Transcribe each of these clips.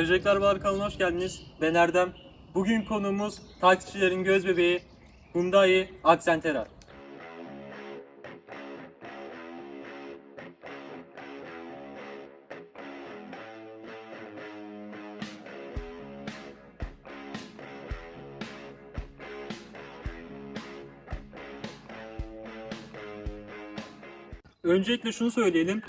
Mercekler Var kanalına hoş geldiniz. Ben Erdem. Bugün konuğumuz taksicilerin göz bebeği Hyundai Accentera. Öncelikle şunu söyleyelim.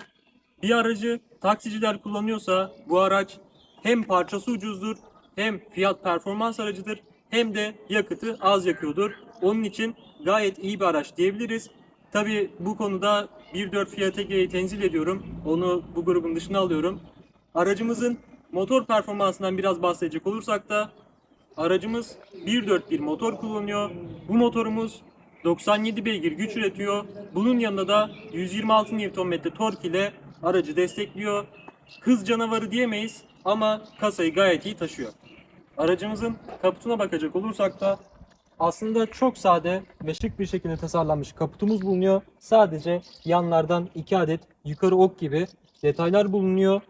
Bir aracı taksiciler kullanıyorsa bu araç hem parçası ucuzdur, hem fiyat performans aracıdır, hem de yakıtı az yakıyordur. Onun için gayet iyi bir araç diyebiliriz. Tabi bu konuda 1.4 Fiat Ege'yi tenzil ediyorum. Onu bu grubun dışına alıyorum. Aracımızın motor performansından biraz bahsedecek olursak da Aracımız 1.4 bir motor kullanıyor. Bu motorumuz 97 beygir güç üretiyor. Bunun yanında da 126 Nm tork ile aracı destekliyor. Hız canavarı diyemeyiz ama kasayı gayet iyi taşıyor. Aracımızın kaputuna bakacak olursak da aslında çok sade ve şık bir şekilde tasarlanmış kaputumuz bulunuyor. Sadece yanlardan 2 adet yukarı ok gibi detaylar bulunuyor.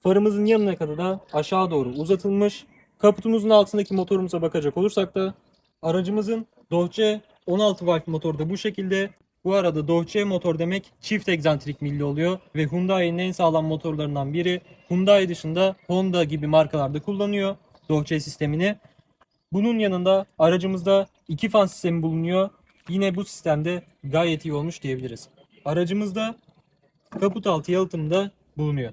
Farımızın yanına kadar da aşağı doğru uzatılmış. Kaputumuzun altındaki motorumuza bakacak olursak da aracımızın Dolce 16 valve motoru da bu şekilde. Bu arada Dolce motor demek çift egzantrik milli oluyor ve Hyundai'nin en sağlam motorlarından biri. Hyundai dışında Honda gibi markalarda kullanıyor Dolce sistemini. Bunun yanında aracımızda iki fan sistemi bulunuyor. Yine bu sistemde gayet iyi olmuş diyebiliriz. Aracımızda kaput altı yalıtım da bulunuyor.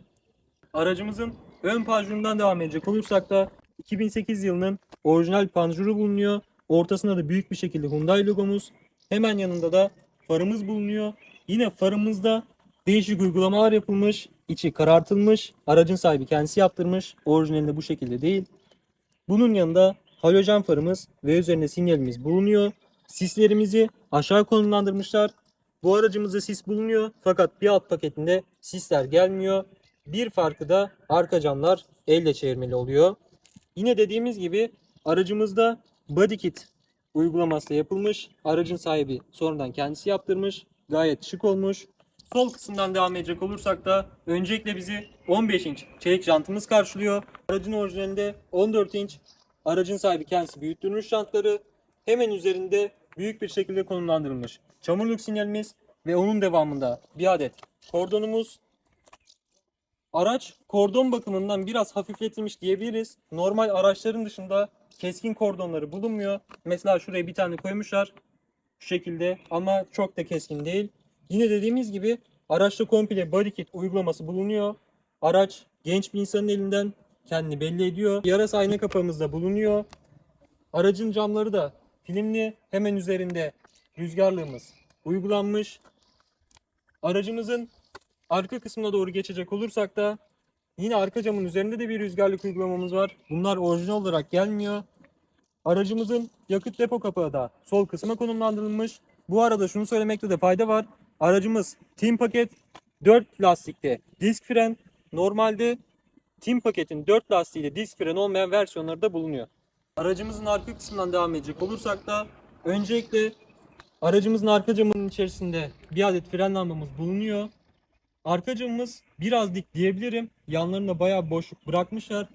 Aracımızın ön panjurundan devam edecek olursak da 2008 yılının orijinal panjuru bulunuyor. Ortasında da büyük bir şekilde Hyundai logomuz. Hemen yanında da farımız bulunuyor. Yine farımızda değişik uygulamalar yapılmış. içi karartılmış. Aracın sahibi kendisi yaptırmış. Orijinalinde bu şekilde değil. Bunun yanında halojen farımız ve üzerinde sinyalimiz bulunuyor. Sislerimizi aşağı konumlandırmışlar. Bu aracımızda sis bulunuyor fakat bir alt paketinde sisler gelmiyor. Bir farkı da arka camlar elle çevirmeli oluyor. Yine dediğimiz gibi aracımızda body kit uygulaması yapılmış. Aracın sahibi sonradan kendisi yaptırmış. Gayet şık olmuş. Sol kısımdan devam edecek olursak da öncelikle bizi 15 inç çelik jantımız karşılıyor. Aracın orijinalinde 14 inç. Aracın sahibi kendisi büyüttürmüş jantları. Hemen üzerinde büyük bir şekilde konumlandırılmış çamurluk sinyalimiz ve onun devamında bir adet kordonumuz. Araç kordon bakımından biraz hafifletilmiş diyebiliriz. Normal araçların dışında keskin kordonları bulunmuyor. Mesela şuraya bir tane koymuşlar. Şu şekilde ama çok da keskin değil. Yine dediğimiz gibi araçta komple body kit uygulaması bulunuyor. Araç genç bir insanın elinden kendini belli ediyor. Yarasa ayna kapağımız da bulunuyor. Aracın camları da filmli. Hemen üzerinde rüzgarlığımız uygulanmış. Aracımızın arka kısmına doğru geçecek olursak da yine arka camın üzerinde de bir rüzgarlık uygulamamız var. Bunlar orijinal olarak gelmiyor. Aracımızın yakıt depo kapağı da sol kısma konumlandırılmış. Bu arada şunu söylemekte de fayda var. Aracımız Team paket 4 lastikte disk fren. Normalde Team paketin 4 lastiğiyle disk fren olmayan versiyonları da bulunuyor. Aracımızın arka kısmından devam edecek olursak da öncelikle aracımızın arka camının içerisinde bir adet fren lambamız bulunuyor. Arka camımız biraz dik diyebilirim. Yanlarında bayağı boşluk bırakmışlar.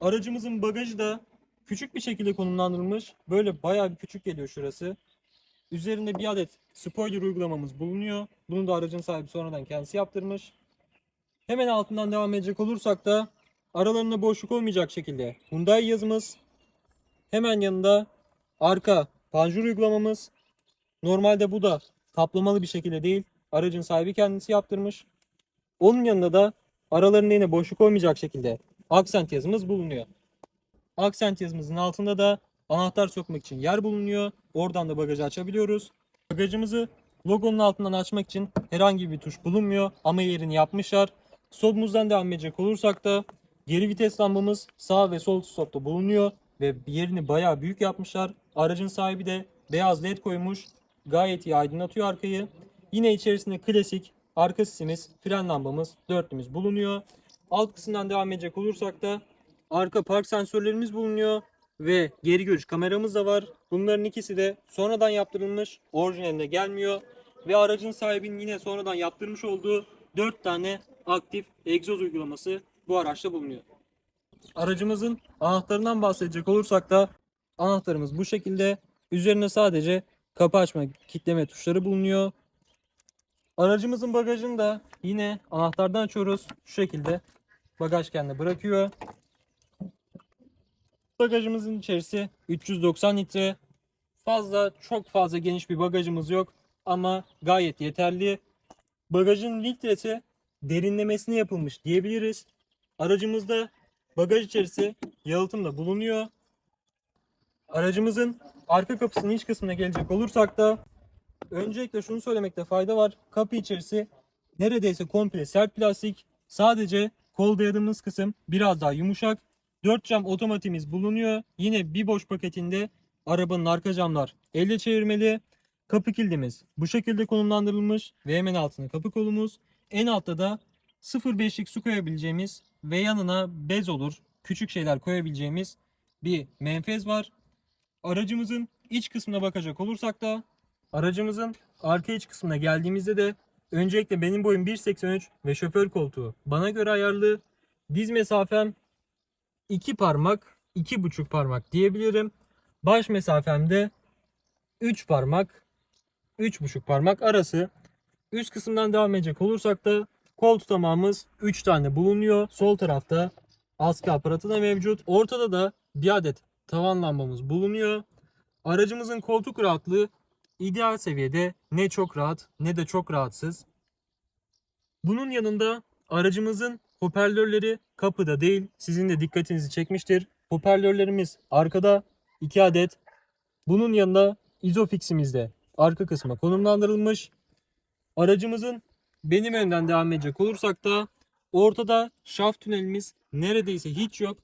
Aracımızın bagajı da küçük bir şekilde konumlandırılmış. Böyle bayağı bir küçük geliyor şurası. Üzerinde bir adet spoiler uygulamamız bulunuyor. Bunu da aracın sahibi sonradan kendisi yaptırmış. Hemen altından devam edecek olursak da aralarında boşluk olmayacak şekilde Hyundai yazımız. Hemen yanında arka panjur uygulamamız. Normalde bu da kaplamalı bir şekilde değil. Aracın sahibi kendisi yaptırmış. Onun yanında da aralarında yine boşluk olmayacak şekilde aksent yazımız bulunuyor. Aksent yazımızın altında da anahtar sokmak için yer bulunuyor. Oradan da bagajı açabiliyoruz. Bagajımızı logonun altından açmak için herhangi bir tuş bulunmuyor ama yerini yapmışlar. Stopumuzdan devam edecek olursak da geri vites lambamız sağ ve sol stopta bulunuyor ve yerini bayağı büyük yapmışlar. Aracın sahibi de beyaz led koymuş. Gayet iyi aydınlatıyor arkayı. Yine içerisinde klasik arka sisimiz, fren lambamız, dörtlümüz bulunuyor. Alt kısımdan devam edecek olursak da arka park sensörlerimiz bulunuyor ve geri görüş kameramız da var. Bunların ikisi de sonradan yaptırılmış, orijinalinde gelmiyor ve aracın sahibinin yine sonradan yaptırmış olduğu 4 tane aktif egzoz uygulaması bu araçta bulunuyor. Aracımızın anahtarından bahsedecek olursak da anahtarımız bu şekilde. Üzerine sadece kapı açma, kilitleme tuşları bulunuyor. Aracımızın bagajını da yine anahtardan açıyoruz. Şu şekilde bagaj kendine bırakıyor. Bagajımızın içerisi 390 litre. Fazla çok fazla geniş bir bagajımız yok ama gayet yeterli. Bagajın litresi derinlemesine yapılmış diyebiliriz. Aracımızda bagaj içerisi yalıtımda bulunuyor. Aracımızın arka kapısının iç kısmına gelecek olursak da öncelikle şunu söylemekte fayda var. Kapı içerisi neredeyse komple sert plastik. Sadece kol dayadığımız kısım biraz daha yumuşak. 4 cam otomatiğimiz bulunuyor. Yine bir boş paketinde arabanın arka camlar elle çevirmeli. Kapı kilidimiz bu şekilde konumlandırılmış ve hemen altında kapı kolumuz. En altta da 0.5'lik su koyabileceğimiz ve yanına bez olur, küçük şeyler koyabileceğimiz bir menfez var. Aracımızın iç kısmına bakacak olursak da aracımızın arka iç kısmına geldiğimizde de öncelikle benim boyum 1.83 ve şoför koltuğu bana göre ayarlı. Diz mesafem 2 parmak, 2,5 parmak diyebilirim. Baş mesafemde 3 parmak, 3,5 parmak arası. Üst kısımdan devam edecek olursak da kol tutamağımız 3 tane bulunuyor. Sol tarafta askı aparatı da mevcut. Ortada da bir adet tavan lambamız bulunuyor. Aracımızın koltuk rahatlığı ideal seviyede ne çok rahat ne de çok rahatsız. Bunun yanında aracımızın hoparlörleri kapıda değil. Sizin de dikkatinizi çekmiştir. Hoparlörlerimiz arkada 2 adet. Bunun yanında izofiximiz de arka kısma konumlandırılmış. Aracımızın benim önden devam edecek olursak da ortada şaft tünelimiz neredeyse hiç yok.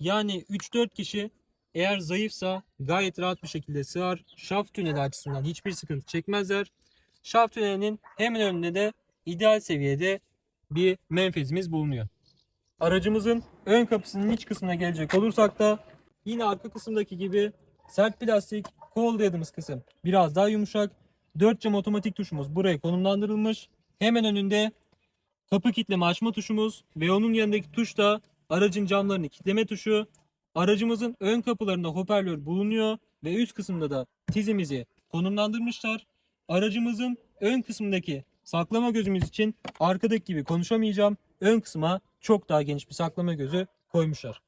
Yani 3-4 kişi eğer zayıfsa gayet rahat bir şekilde sığar. Şaft tüneli açısından hiçbir sıkıntı çekmezler. Şaft tünelinin hemen önünde de ideal seviyede bir menfezimiz bulunuyor. Aracımızın ön kapısının iç kısmına gelecek olursak da yine arka kısımdaki gibi sert plastik kol dayadığımız kısım biraz daha yumuşak. 4 cam otomatik tuşumuz buraya konumlandırılmış. Hemen önünde kapı kilitleme açma tuşumuz ve onun yanındaki tuş da aracın camlarını kilitleme tuşu. Aracımızın ön kapılarında hoparlör bulunuyor ve üst kısımda da tizimizi konumlandırmışlar. Aracımızın ön kısmındaki saklama gözümüz için arkadaki gibi konuşamayacağım. Ön kısma çok daha geniş bir saklama gözü koymuşlar.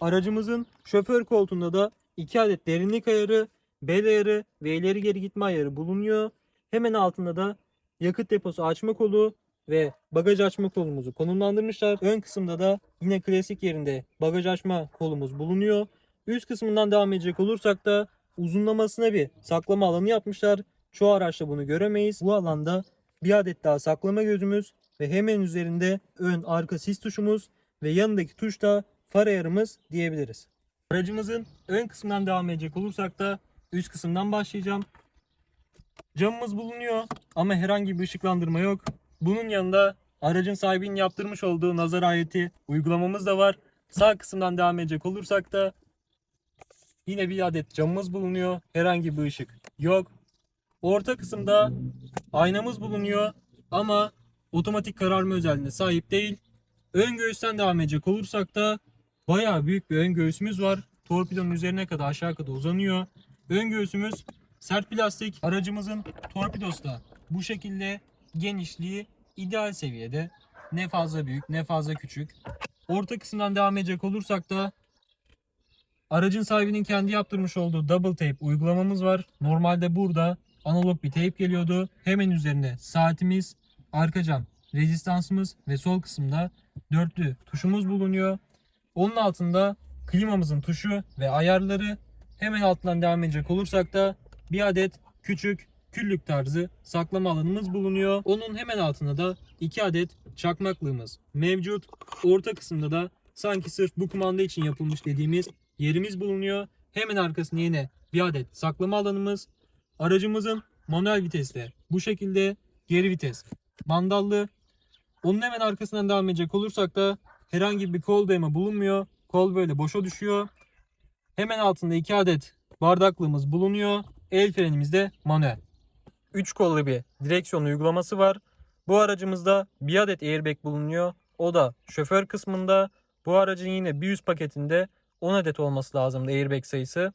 Aracımızın şoför koltuğunda da 2 adet derinlik ayarı, bel ayarı ve ileri geri gitme ayarı bulunuyor. Hemen altında da yakıt deposu açma kolu ve bagaj açma kolumuzu konumlandırmışlar. Ön kısımda da yine klasik yerinde bagaj açma kolumuz bulunuyor. Üst kısmından devam edecek olursak da uzunlamasına bir saklama alanı yapmışlar. Çoğu araçta bunu göremeyiz. Bu alanda bir adet daha saklama gözümüz ve hemen üzerinde ön arka sis tuşumuz ve yanındaki tuş da far ayarımız diyebiliriz. Aracımızın ön kısmından devam edecek olursak da üst kısımdan başlayacağım. Camımız bulunuyor ama herhangi bir ışıklandırma yok. Bunun yanında aracın sahibinin yaptırmış olduğu nazar ayeti uygulamamız da var. Sağ kısımdan devam edecek olursak da yine bir adet camımız bulunuyor. Herhangi bir ışık yok. Orta kısımda aynamız bulunuyor ama otomatik kararma özelliğine sahip değil. Ön göğüsten devam edecek olursak da bayağı büyük bir ön göğüsümüz var. Torpidonun üzerine kadar aşağı kadar uzanıyor. Ön göğsümüz sert plastik. Aracımızın torpidosu da bu şekilde genişliği ideal seviyede. Ne fazla büyük ne fazla küçük. Orta kısımdan devam edecek olursak da aracın sahibinin kendi yaptırmış olduğu double tape uygulamamız var. Normalde burada analog bir tape geliyordu. Hemen üzerinde saatimiz, arka cam rezistansımız ve sol kısımda dörtlü tuşumuz bulunuyor. Onun altında klimamızın tuşu ve ayarları hemen altından devam edecek olursak da bir adet küçük küllük tarzı saklama alanımız bulunuyor. Onun hemen altında da iki adet çakmaklığımız mevcut. Orta kısımda da sanki sırf bu kumanda için yapılmış dediğimiz yerimiz bulunuyor. Hemen arkasında yine bir adet saklama alanımız. Aracımızın manuel vitesle bu şekilde geri vites mandallı. Onun hemen arkasından devam edecek olursak da herhangi bir kol dayama bulunmuyor. Kol böyle boşa düşüyor. Hemen altında iki adet bardaklığımız bulunuyor. El frenimiz de manuel. 3 kollu bir direksiyon uygulaması var. Bu aracımızda bir adet airbag bulunuyor. O da şoför kısmında. Bu aracın yine bir üst paketinde 10 adet olması lazımdı airbag sayısı.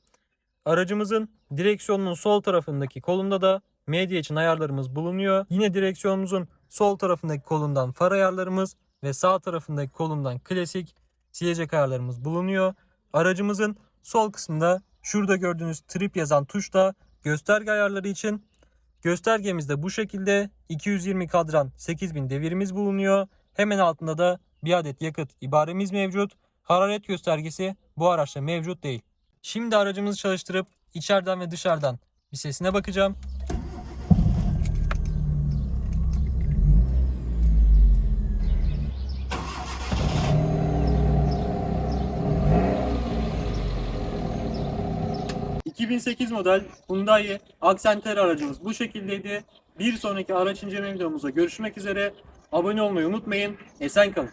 Aracımızın direksiyonunun sol tarafındaki kolunda da medya için ayarlarımız bulunuyor. Yine direksiyonumuzun sol tarafındaki kolundan far ayarlarımız ve sağ tarafındaki kolundan klasik silecek ayarlarımız bulunuyor. Aracımızın sol kısmında şurada gördüğünüz trip yazan tuşta gösterge ayarları için göstergemizde bu şekilde 220 kadran 8000 devirimiz bulunuyor. Hemen altında da bir adet yakıt ibaremiz mevcut. Hararet göstergesi bu araçta mevcut değil. Şimdi aracımızı çalıştırıp içeriden ve dışarıdan bir sesine bakacağım. ...2008 model Hyundai Accentera aracımız bu şekildeydi. Bir sonraki araç inceleme videomuzda görüşmek üzere. Abone olmayı unutmayın. Esen kalın.